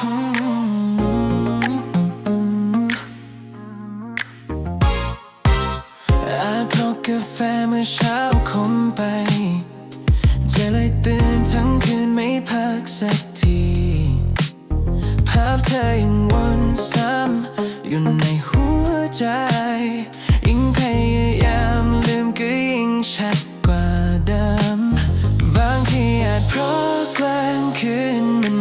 อาจลกาแฟเมื่อเช้าคมไปจะเลยตื่นทั้งคืนไม่พักสักทีภาพเธอยังวนซ้ำอยู่ในหัวใจ ยิ่งพยายามลืมก็ยิ่งชัดกว่าเดิม บางทีอาจเพราะกลางคืนมัน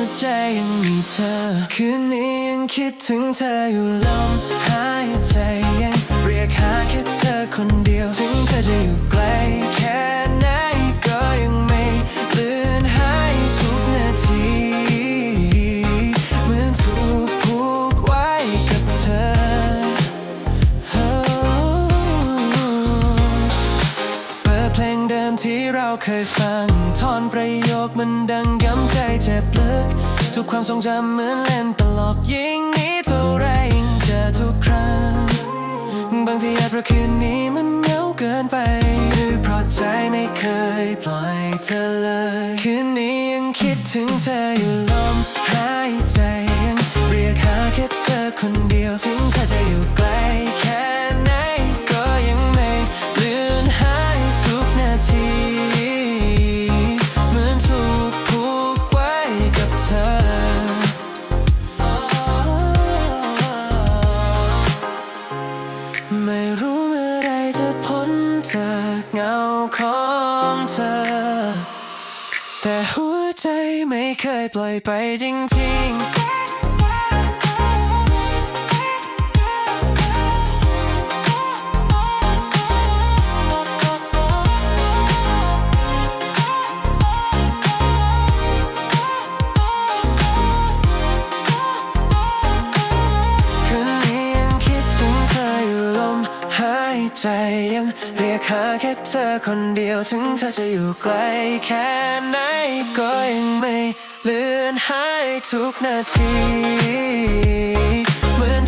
วใจยังมีเธอ คืนนี้ยังคิดถึงเธออยู่ลมหายใจ ที่เราเคยฟังท่อนประโยคมันดังย้ำใจเจ็บลึก ทุกความทรงจำเหมือนเล่นตลกยิ่งนี้เท่าไรยิ่งเจอทุกครั้ง บางทีอาจเพราะคืนนี้มันเหงาเกินไปหรือเพราะใจไม่เคยปล่อยเธอเลย คืนนี้ยังคิดถึงเธออยู่ลมหายใจยังเรียกหาแค่เธอคนเดียวถึงเธอจะอยู่ไกล ของเธอ แต่หัวใจไม่เคยปล่อยไปจริงๆ ใจยังเรียกหาแค่เธอคนเดียวถึงเธอจะอยู่ไกลแค่ไหนก็ยังไม่เลือนหายทุกนาทีเหมือน